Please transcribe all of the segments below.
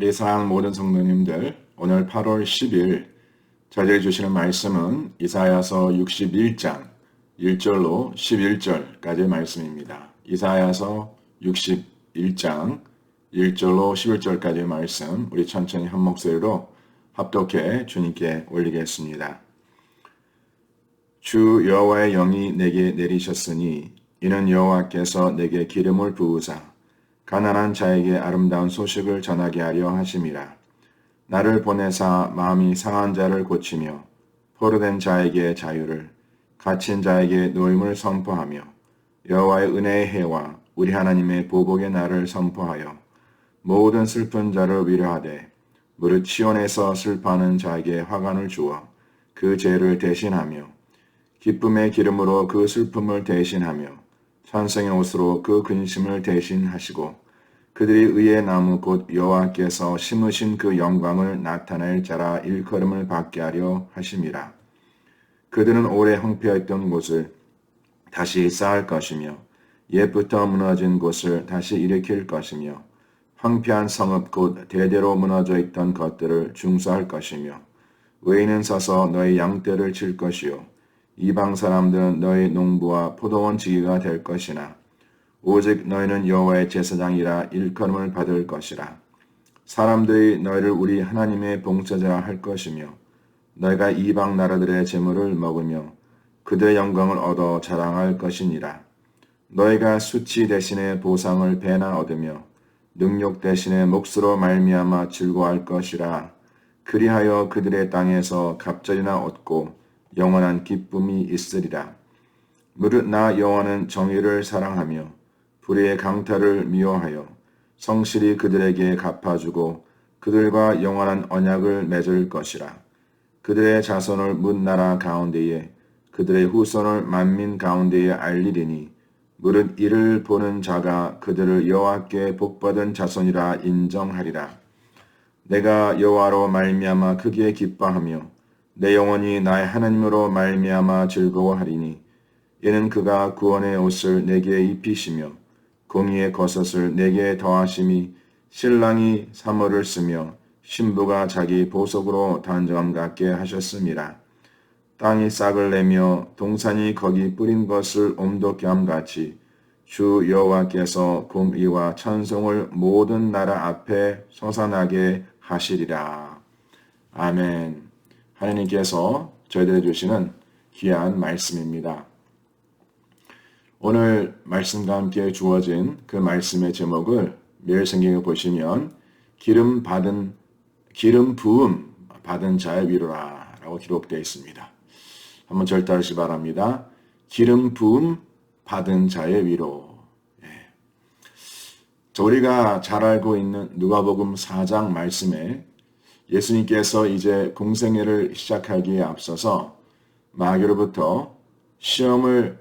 우리 사랑하는 모든 성도님들 오늘 8월 10일 저희들이 주시는 말씀은 이사야서 61장 1절로 11절까지의 말씀입니다. 이사야서 61장 1절로 11절까지의 말씀 우리 천천히 한 목소리로 합독해 주님께 올리겠습니다. 주 여호와의 영이 내게 내리셨으니 이는 여호와께서 내게 기름을 부으사 가난한 자에게 아름다운 소식을 전하게 하려 하심이라. 나를 보내사 마음이 상한 자를 고치며 포로된 자에게 자유를 갇힌 자에게 노임을 선포하며 여호와의 은혜의 해와 우리 하나님의 보복의 날을 선포하여 모든 슬픈 자를 위로하되 무릇 시온에서 슬퍼하는 자에게 화관을 주어 그 죄를 대신하며 기쁨의 기름으로 그 슬픔을 대신하며 찬성의 옷으로 그 근심을 대신하시고 그들이 의의 나무 곧 여호와께서 심으신 그 영광을 나타낼 자라 일컬음을 받게 하려 하심이라. 그들은 오래 황폐했던 곳을 다시 쌓을 것이며 옛부터 무너진 곳을 다시 일으킬 것이며 황폐한 성읍 곧 대대로 무너져 있던 것들을 중수할 것이며 외인은 서서 너의 양떼를 칠 것이요 이방 사람들은 너희 농부와 포도원 지기가 될 것이나 오직 너희는 여호와의 제사장이라 일컬음을 받을 것이라. 사람들이 너희를 우리 하나님의 봉사자라 할 것이며 너희가 이방 나라들의 재물을 먹으며 그들의 영광을 얻어 자랑할 것이니라. 너희가 수치 대신에 보상을 배나 얻으며 능력 대신에 몫으로 말미암아 즐거워할 것이라. 그리하여 그들의 땅에서 갑절이나 얻고 영원한 기쁨이 있으리라. 무릇 나 여호와는 정의를 사랑하며 불의의 강탈을 미워하여 성실히 그들에게 갚아주고 그들과 영원한 언약을 맺을 것이라. 그들의 자손을 문나라 가운데에 그들의 후손을 만민 가운데에 알리리니 무릇 이를 보는 자가 그들을 여호와께 복받은 자손이라 인정하리라. 내가 여호와로 말미암아 크게 기뻐하며 내 영혼이 나의 하나님으로 말미암아 즐거워하리니 이는 그가 구원의 옷을 내게 입히시며 공의의 겉옷을 내게 더하심이 신랑이 사모를 쓰며 신부가 자기 보석으로 단정함 갖게 하셨습니다. 땅이 싹을 내며 동산이 거기 뿌린 것을 옴독게 함 같이 주 여호와께서 공의와 찬송을 모든 나라 앞에 솟아나게 하시리라. 아멘. 하나님께서 저희들에 주시는 귀한 말씀입니다. 오늘 말씀과 함께 주어진 그 말씀의 제목을 매일 성경에 보시면 기름 받은 기름 부음 받은 자의 위로라라고 기록되어 있습니다. 한번 절 따르시 바랍니다. 기름 부음 받은 자의 위로. 예. 우리가 잘 알고 있는 누가복음 4장 말씀에 예수님께서 이제 공생애를 시작하기에 앞서서 마귀로부터 시험을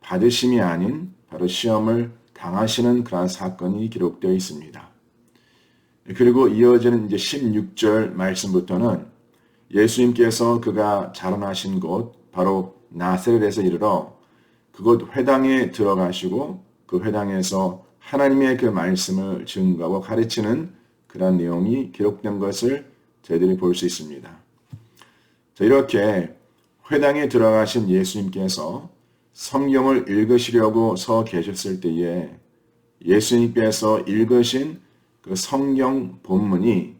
받으심이 아닌 바로 시험을 당하시는 그러한 사건이 기록되어 있습니다. 그리고 이어지는 이제 16절 말씀부터는 예수님께서 그가 자라나신 곳 바로 나세렛에서 이르러 그곳 회당에 들어가시고 그 회당에서 하나님의 그 말씀을 증거하고 가르치는 그런 내용이 기록된 것을 저희들이 볼 수 있습니다. 자, 이렇게 회당에 들어가신 예수님께서 성경을 읽으시려고 서 계셨을 때에 예수님께서 읽으신 그 성경 본문이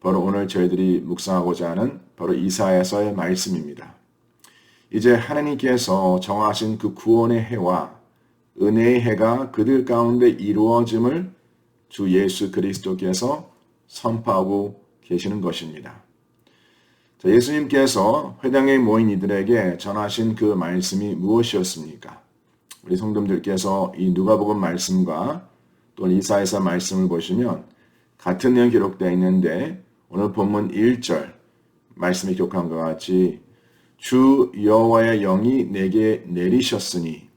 바로 오늘 저희들이 묵상하고자 하는 바로 이사야서의 말씀입니다. 이제 하나님께서 정하신 그 구원의 해와 은혜의 해가 그들 가운데 이루어짐을 주 예수 그리스도께서 선포하고 계시는 것입니다. 자, 예수님께서 회당에 모인 이들에게 전하신 그 말씀이 무엇이었습니까? 우리 성도들께서 이 누가복음 말씀과 또 이사에서 말씀을 보시면 같은 내용 기록되어 있는데 오늘 본문 1절 말씀이 기록한 것 같이 주 여호와의 영이 내게 내리셨으니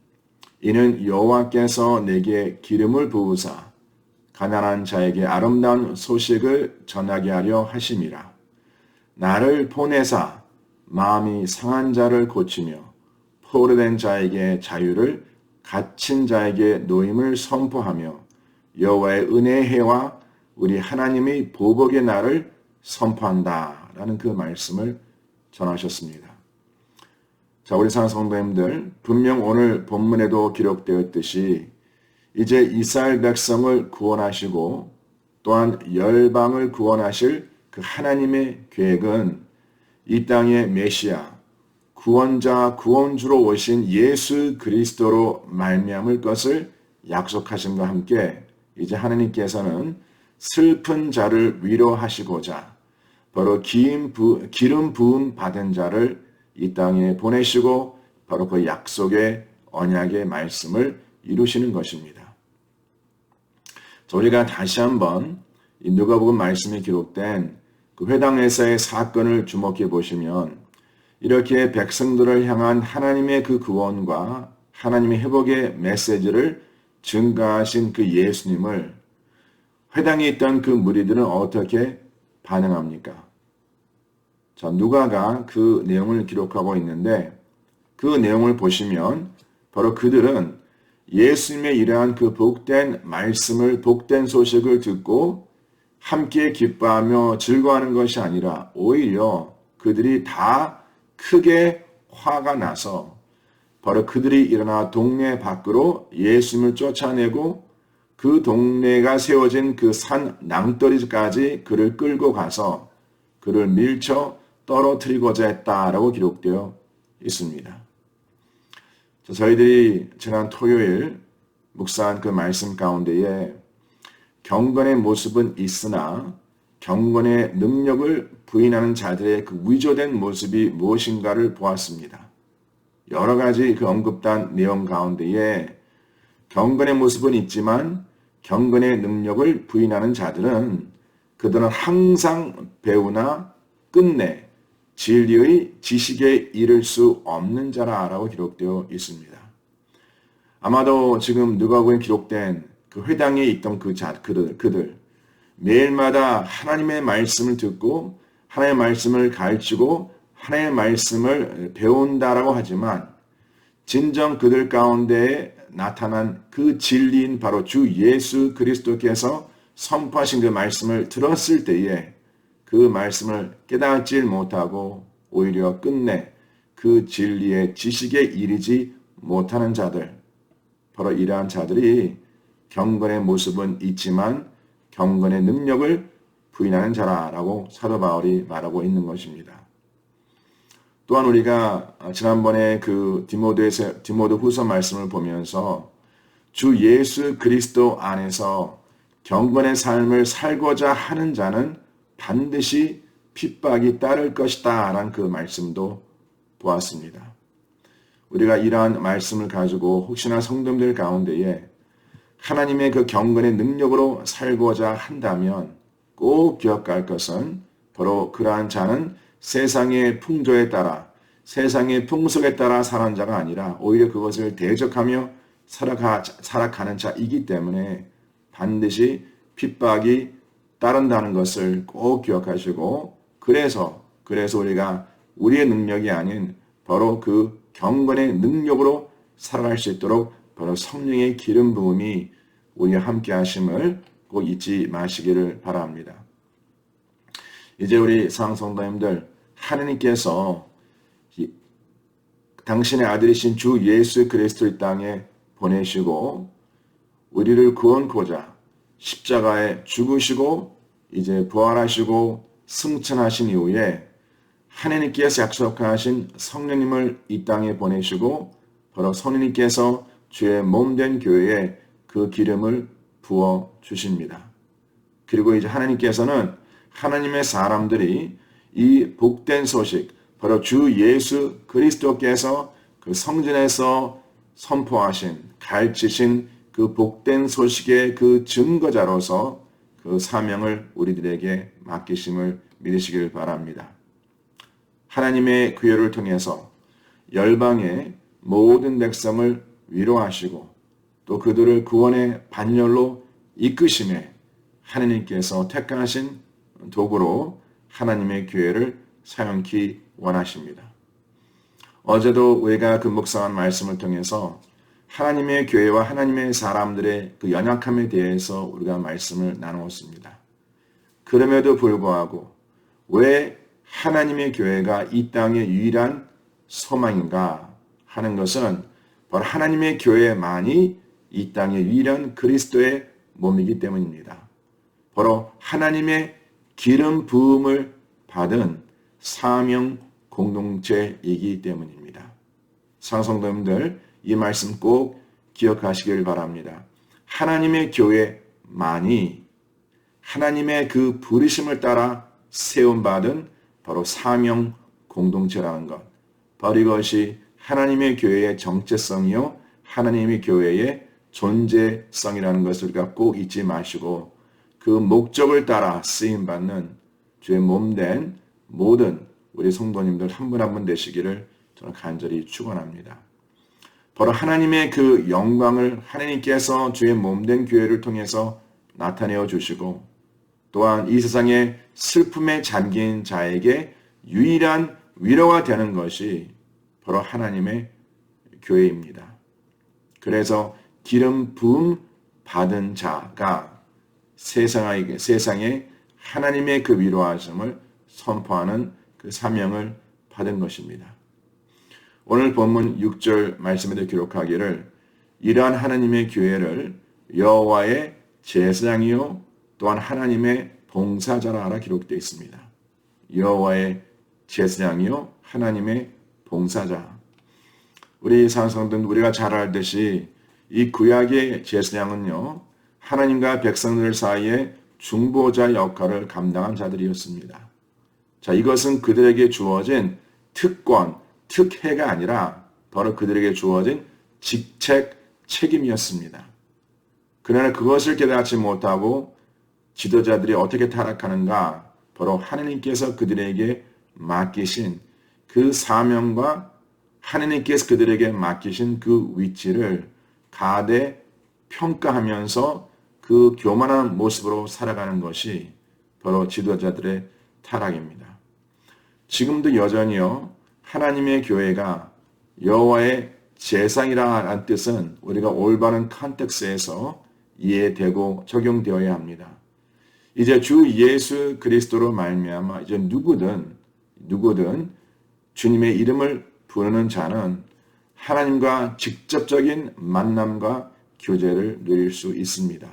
이는 여호와께서 내게 기름을 부으사 가난한 자에게 아름다운 소식을 전하게 하려 하심이라. 나를 보내사 마음이 상한 자를 고치며 포로된 자에게 자유를 갇힌 자에게 노임을 선포하며 여호와의 은혜의 해와 우리 하나님의 보복의 날을 선포한다 라는 그 말씀을 전하셨습니다. 자, 우리 사랑 성도님들, 분명 오늘 본문에도 기록되었듯이 이제 이스라엘 백성을 구원하시고 또한 열방을 구원하실 그 하나님의 계획은 이 땅의 메시아, 구원자, 구원주로 오신 예수 그리스도로 말미암을 것을 약속하심과 함께 이제 하나님께서는 슬픈 자를 위로하시고자 바로 기름, 부음 받은 자를 이 땅에 보내시고 바로 그 약속의 언약의 말씀을 이루시는 것입니다. 우리가 다시 한번 누가복음 말씀이 기록된 그 회당에서의 사건을 주목해 보시면 이렇게 백성들을 향한 하나님의 그 구원과 하나님의 회복의 메시지를 증가하신 그 예수님을 회당에 있던 그 무리들은 어떻게 반응합니까? 자, 누가가 그 내용을 기록하고 있는데 그 내용을 보시면 바로 그들은 예수님의 이러한 그 복된 말씀을 복된 소식을 듣고 함께 기뻐하며 즐거워하는 것이 아니라 오히려 그들이 다 크게 화가 나서 바로 그들이 일어나 동네 밖으로 예수님을 쫓아내고 그 동네가 세워진 그 산 낭떠리까지 그를 끌고 가서 그를 밀쳐 떨어뜨리고자 했다라고 기록되어 있습니다. 저희들이 지난 토요일 묵상한 그 말씀 가운데에 경건의 모습은 있으나 경건의 능력을 부인하는 자들의 그 위조된 모습이 무엇인가를 보았습니다. 여러 가지 그 언급단 내용 가운데에 경건의 모습은 있지만 경건의 능력을 부인하는 자들은 그들은 항상 배우나 끝내 진리의 지식에 이를 수 없는 자라라고 기록되어 있습니다. 아마도 지금 누가복음에 기록된 그 회당에 있던 그 자, 그들, 그들 매일마다 하나님의 말씀을 듣고 하나님의 말씀을 가르치고 하나님의 말씀을 배운다라고 하지만 진정 그들 가운데 나타난 그 진리인 바로 주 예수 그리스도께서 선포하신 그 말씀을 들었을 때에 그 말씀을 깨닫지 못하고 오히려 끝내 그 진리의 지식에 이르지 못하는 자들, 바로 이러한 자들이 경건의 모습은 있지만 경건의 능력을 부인하는 자라라고 사도 바울이 말하고 있는 것입니다. 또한 우리가 지난번에 그 디모데에서 디모데 후서 말씀을 보면서 주 예수 그리스도 안에서 경건의 삶을 살고자 하는 자는 반드시 핍박이 따를 것이다. 라는 그 말씀도 보았습니다. 우리가 이러한 말씀을 가지고 혹시나 성도들 가운데에 하나님의 그 경건의 능력으로 살고자 한다면 꼭 기억할 것은 바로 그러한 자는 세상의 풍조에 따라 세상의 풍속에 따라 사는 자가 아니라 오히려 그것을 대적하며 살아가, 살아가는 자이기 때문에 반드시 핍박이 따른다는 것을 꼭 기억하시고 그래서 그래서 우리가 우리의 능력이 아닌 바로 그 경건의 능력으로 살아갈 수 있도록 바로 성령의 기름 부음이 우리와 함께 하심을 꼭 잊지 마시기를 바랍니다. 이제 우리 상성도님들 하느님께서 당신의 아들이신 주 예수 그리스도의 땅에 보내시고 우리를 구원코자 십자가에 죽으시고 이제 부활하시고 승천하신 이후에 하나님께서 약속하신 성령님을 이 땅에 보내시고 바로 성령님께서 주의 몸된 교회에 그 기름을 부어 주십니다. 그리고 이제 하나님께서는 하나님의 사람들이 이 복된 소식 바로 주 예수 그리스도께서 그 성전에서 선포하신 가르치신 그 복된 소식의 그 증거자로서 그 사명을 우리들에게 맡기심을 믿으시길 바랍니다. 하나님의 구여를 통해서 열방의 모든 백성을 위로하시고 또 그들을 구원의 반열로 이끄심에 하나님께서 택하신 도구로 하나님의 교회를 사용키 원하십니다. 어제도 우리가 그 묵상한 말씀을 통해서 하나님의 교회와 하나님의 사람들의 그 연약함에 대해서 우리가 말씀을 나누었습니다. 그럼에도 불구하고 왜 하나님의 교회가 이 땅의 유일한 소망인가 하는 것은 바로 하나님의 교회만이 이 땅의 유일한 그리스도의 몸이기 때문입니다. 바로 하나님의 기름 부음을 받은 사명 공동체이기 때문입니다. 상성도님들 이 말씀 꼭 기억하시길 바랍니다. 하나님의 교회만이 하나님의 그 부르심을 따라 세움받은 바로 사명 공동체라는 것. 바로 이것이 하나님의 교회의 정체성이요. 하나님의 교회의 존재성이라는 것을 우리가 꼭 잊지 마시고 그 목적을 따라 쓰임받는 주의 몸된 모든 우리 성도님들 한 분 한 분 되시기를 저는 간절히 축원합니다. 바로 하나님의 그 영광을 하나님께서 주의 몸된 교회를 통해서 나타내어 주시고 또한 이 세상의 슬픔에 잠긴 자에게 유일한 위로가 되는 것이 바로 하나님의 교회입니다. 그래서 기름 부음 받은 자가 세상에게 세상에 하나님의 그 위로하심을 선포하는 그 사명을 받은 것입니다. 오늘 본문 6절 말씀에도 기록하기를 이러한 하나님의 교회를 여호와의 제사장이요 또한 하나님의 봉사자라 하라 기록되어 있습니다. 여호와의 제사장이요 하나님의 봉사자. 우리 산성들 우리가 잘 알듯이 이 구약의 제사장은요 하나님과 백성들 사이에 중보자 역할을 감당한 자들이었습니다. 자 이것은 그들에게 주어진 특권, 특혜가 아니라 바로 그들에게 주어진 직책 책임이었습니다. 그러나 그것을 깨닫지 못하고 지도자들이 어떻게 타락하는가? 바로 하느님께서 그들에게 맡기신 그 사명과 하느님께서 그들에게 맡기신 그 위치를 가대 평가하면서 그 교만한 모습으로 살아가는 것이 바로 지도자들의 타락입니다. 지금도 여전히요 하나님의 교회가 여호와의 재상이라는 뜻은 우리가 올바른 컨텍스에서 이해되고 적용되어야 합니다. 이제 주 예수 그리스도로 말미암아 이제 누구든 누구든 주님의 이름을 부르는 자는 하나님과 직접적인 만남과 교제를 누릴 수 있습니다.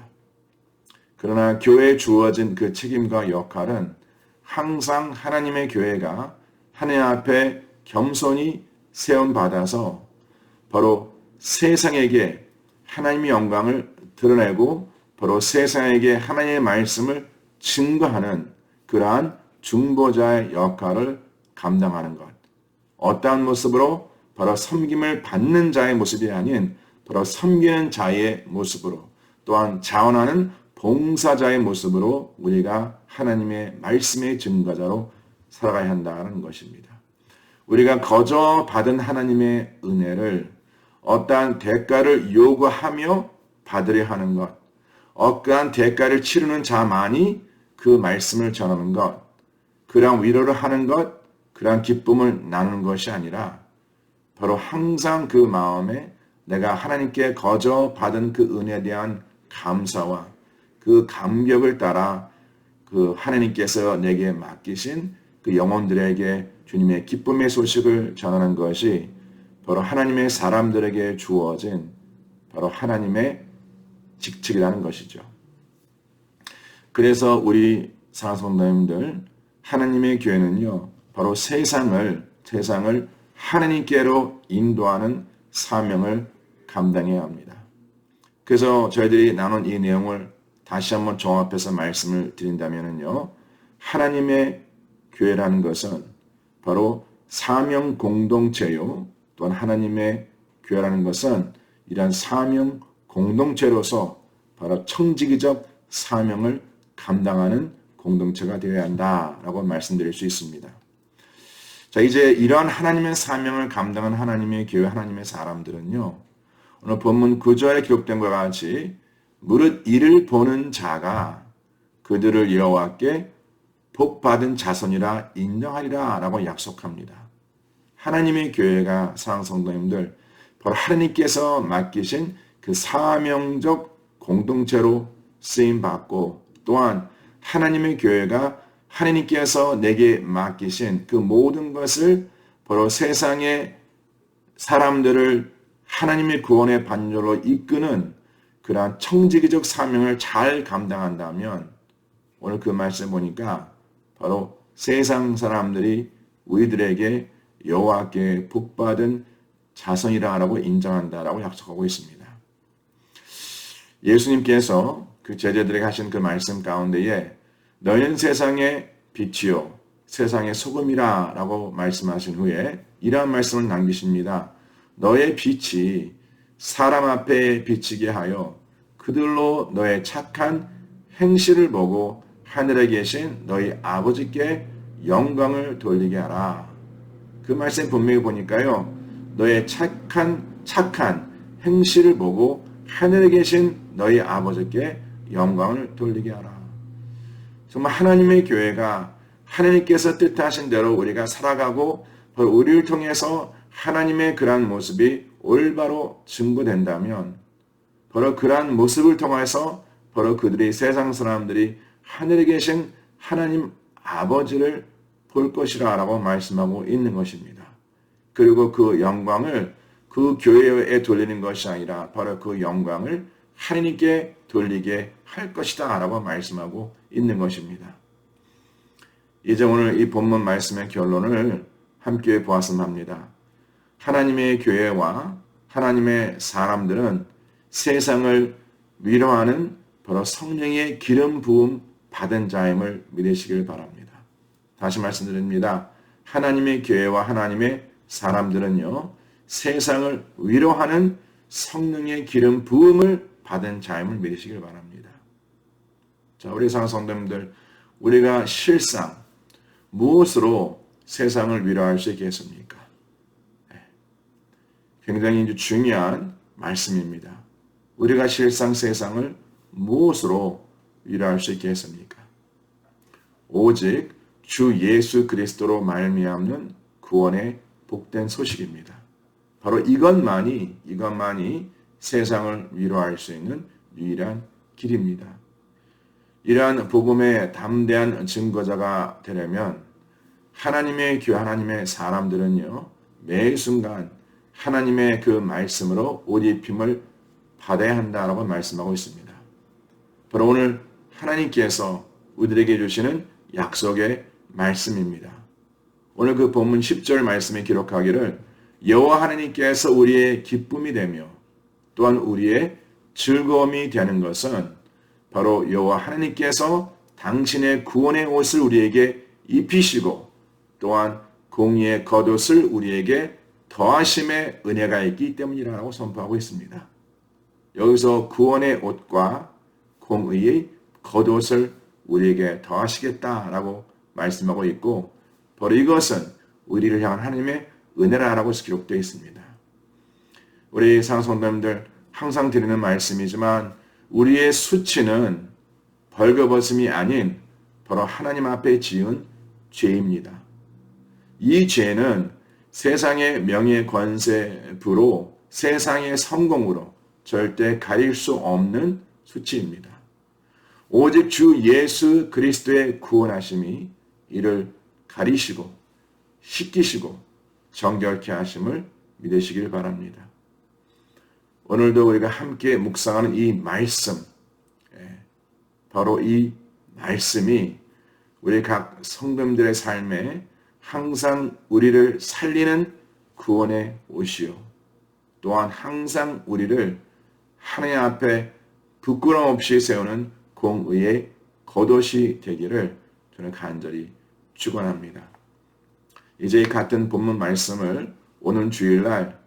그러나 교회에 주어진 그 책임과 역할은 항상 하나님의 교회가 하나님 앞에 겸손히 세움 받아서 바로 세상에게 하나님의 영광을 드러내고 바로 세상에게 하나님의 말씀을 증거하는 그러한 중보자의 역할을 감당하는 것. 어떠한 모습으로 바로 섬김을 받는 자의 모습이 아닌 바로 섬기는 자의 모습으로 또한 자원하는 봉사자의 모습으로 우리가 하나님의 말씀의 증거자로 살아가야 한다는 것입니다. 우리가 거저 받은 하나님의 은혜를 어떠한 대가를 요구하며 받으려 하는 것, 어떠한 대가를 치르는 자만이 그 말씀을 전하는 것, 그러한 위로를 하는 것, 그러한 기쁨을 나누는 것이 아니라 바로 항상 그 마음에 내가 하나님께 거저 받은 그 은혜에 대한 감사와 그 감격을 따라 그 하나님께서 내게 맡기신 그 영혼들에게 주님의 기쁨의 소식을 전하는 것이 바로 하나님의 사람들에게 주어진 바로 하나님의 직책이라는 것이죠. 그래서 우리 사성도님들 하나님의 교회는요 바로 세상을 세상을 하나님께로 인도하는 사명을 감당해야 합니다. 그래서 저희들이 나눈 이 내용을 다시 한번 종합해서 말씀을 드린다면요 하나님의 교회라는 것은 바로 사명 공동체요. 또한 하나님의 교회라는 것은 이러한 사명 공동체로서 바로 청지기적 사명을 감당하는 공동체가 되어야 한다라고 말씀드릴 수 있습니다. 자, 이제 이러한 하나님의 사명을 감당한 하나님의 교회, 하나님의 사람들은요. 오늘 본문 9절에 기록된 것과 같이 무릇 이를 보는 자가 그들을 여호와께 복 받은 자손이라 인정하리라 라고 약속합니다. 하나님의 교회가 사랑 성도님들 바로 하나님께서 맡기신 그 사명적 공동체로 쓰임 받고 또한 하나님의 교회가 하나님께서 내게 맡기신 그 모든 것을 바로 세상의 사람들을 하나님의 구원의 반절로 이끄는 그러한 청지기적 사명을 잘 감당한다면 오늘 그 말씀 보니까 바로 세상 사람들이 우리들에게 여호와께 복받은 자손이라고 인정한다라고 약속하고 있습니다. 예수님께서 그 제자들에게 하신 그 말씀 가운데에 너희는 세상의 빛이요 세상의 소금이라라고 말씀하신 후에 이러한 말씀을 남기십니다. 너의 빛이 사람 앞에 비치게 하여 그들로 너의 착한 행실을 보고 하늘에 계신 너희 아버지께 영광을 돌리게 하라. 그 말씀 분명히 보니까요. 너의 착한 착한 행실을 보고 하늘에 계신 너희 아버지께 영광을 돌리게 하라. 정말 하나님의 교회가 하나님께서 뜻하신 대로 우리가 살아가고 우리를 통해서 하나님의 그러한 모습이 올바로 증거된다면 바로 그러한 모습을 통해서 바로 그들이 세상 사람들이 하늘에 계신 하나님 아버지를 볼 것이라 라고 말씀하고 있는 것입니다. 그리고 그 영광을 그 교회에 돌리는 것이 아니라 바로 그 영광을 하나님께 돌리게 할 것이다 라고 말씀하고 있는 것입니다. 이제 오늘 이 본문 말씀의 결론을 함께 보았으면 합니다. 하나님의 교회와 하나님의 사람들은 세상을 위로하는 바로 성령의 기름 부음 받은 자임을 믿으시길 바랍니다. 다시 말씀드립니다. 하나님의 교회와 하나님의 사람들은요, 세상을 위로하는 성령의 기름 부음을 받은 자임을 믿으시길 바랍니다. 자, 우리 상성도님들, 우리가 실상 무엇으로 세상을 위로할 수 있겠습니까? 네. 굉장히 중요한 말씀입니다. 우리가 실상 세상을 무엇으로 위로할 수 있겠습니까? 오직 주 예수 그리스도로 말미암는 구원의 복된 소식입니다. 바로 이것만이 이것만이 세상을 위로할 수 있는 유일한 길입니다. 이러한 복음의 담대한 증거자가 되려면 하나님의 교회 하나님의 사람들은요 매 순간 하나님의 그 말씀으로 옷 입힘을 받아야 한다라고 말씀하고 있습니다. 바로 오늘 하나님께서 우리들에게 주시는 약속의 말씀입니다. 오늘 그 본문 10절 말씀에 기록하기를 여호와 하나님께서 우리의 기쁨이 되며 또한 우리의 즐거움이 되는 것은 바로 여호와 하나님께서 당신의 구원의 옷을 우리에게 입히시고 또한 공의의 겉옷을 우리에게 더하심의 은혜가 있기 때문이라고 선포하고 있습니다. 여기서 구원의 옷과 공의의 겉옷을 우리에게 더하시겠다라고 말씀하고 있고 바로 이것은 우리를 향한 하나님의 은혜라라고 기록되어 있습니다. 우리 상성도님들 항상 드리는 말씀이지만 우리의 수치는 벌거벗음이 아닌 바로 하나님 앞에 지은 죄입니다. 이 죄는 세상의 명예 권세 부로 세상의 성공으로 절대 가릴 수 없는 수치입니다. 오직 주 예수 그리스도의 구원하심이 이를 가리시고 씻기시고 정결케 하심을 믿으시길 바랍니다. 오늘도 우리가 함께 묵상하는 이 말씀, 예, 바로 이 말씀이 우리 각 성도들의 삶에 항상 우리를 살리는 구원의 옷이요. 또한 항상 우리를 하나님 앞에 부끄럼 없이 세우는 공의의 겉옷이 되기를 저는 간절히 축원합니다. 이제 같은 본문 말씀을 오는 주일날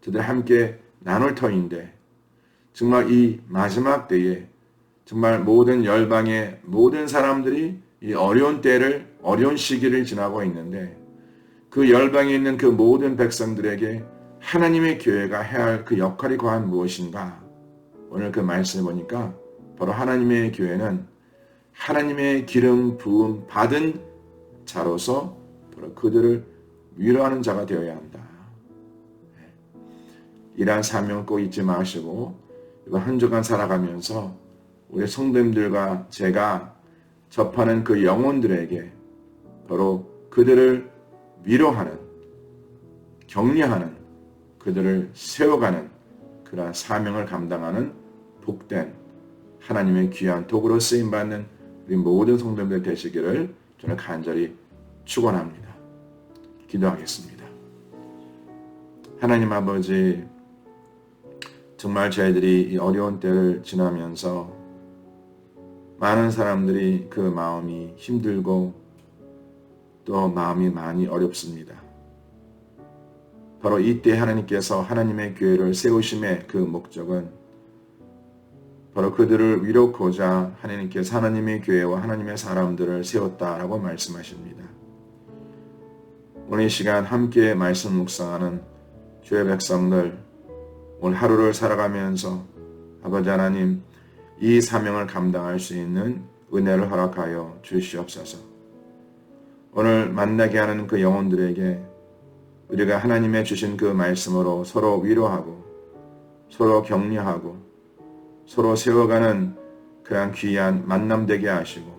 저들 함께 나눌 터인데 정말 이 마지막 때에 정말 모든 열방의 모든 사람들이 이 어려운 때를 어려운 시기를 지나고 있는데 그 열방에 있는 그 모든 백성들에게 하나님의 교회가 해야 할 그 역할이 과연 무엇인가? 오늘 그 말씀을 보니까 바로 하나님의 교회는 하나님의 기름 부음 받은 자로서 바로 그들을 위로하는 자가 되어야 한다. 이러한 사명을 꼭 잊지 마시고 이거 한 주간 살아가면서 우리 성도님들과 제가 접하는 그 영혼들에게 바로 그들을 위로하는 격려하는 그들을 세워가는 그러한 사명을 감당하는 복된 하나님의 귀한 도구로 쓰임 받는 우리 모든 성도님들 되시기를 저는 간절히 축원합니다. 기도하겠습니다. 하나님 아버지 정말 저희들이 이 어려운 때를 지나면서 많은 사람들이 그 마음이 힘들고 또 마음이 많이 어렵습니다. 바로 이때 하나님께서 하나님의 교회를 세우심의 그 목적은 바로 그들을 위로고자 하나님께서 하나님의 교회와 하나님의 사람들을 세웠다라고 말씀하십니다. 오늘 이 시간 함께 말씀 묵상하는 주의 백성들 오늘 하루를 살아가면서 아버지 하나님 이 사명을 감당할 수 있는 은혜를 허락하여 주시옵소서. 오늘 만나게 하는 그 영혼들에게 우리가 하나님의 주신 그 말씀으로 서로 위로하고 서로 격려하고 서로 세워가는 그러한 귀한 만남 되게 하시고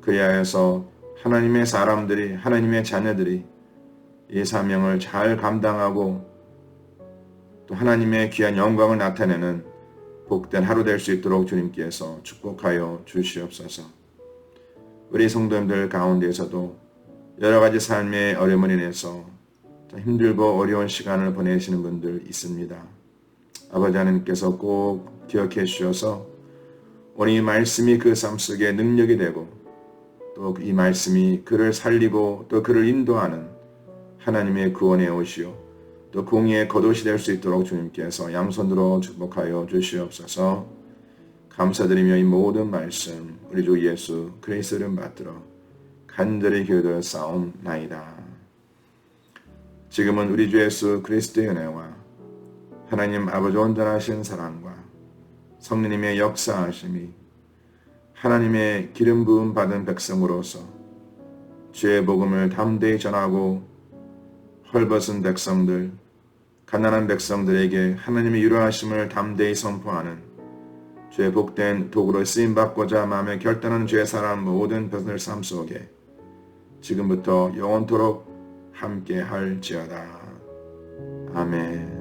그리하여서 하나님의 사람들이 하나님의 자녀들이 이 사명을 잘 감당하고 또 하나님의 귀한 영광을 나타내는 복된 하루 될 수 있도록 주님께서 축복하여 주시옵소서. 우리 성도님들 가운데에서도 여러 가지 삶의 어려움을 인해서 힘들고 어려운 시간을 보내시는 분들 있습니다. 아버지 하나님께서 꼭 기억해 주셔서 오늘 이 말씀이 그 삶 속에 능력이 되고 또 이 말씀이 그를 살리고 또 그를 인도하는 하나님의 구원의 옷이요 또 공의의 겉옷이 될 수 있도록 주님께서 양손으로 축복하여 주시옵소서 감사드리며 이 모든 말씀 우리 주 예수 그리스도를 받들어 간절히 기도하여 싸움나이다. 지금은 우리 주 예수 그리스도의 은혜와 하나님 아버지 온전하신 사랑과 성령님의 역사하심이 하나님의 기름 부음 받은 백성으로서 주의 복음을 담대히 전하고 헐벗은 백성들, 가난한 백성들에게 하나님의 유로하심을 담대히 선포하는 주의 복된 도구로 쓰임 받고자 마음에 결단하는 주의 사람 모든 백성들 삶 속에 지금부터 영원토록 함께 할지어다. 아멘.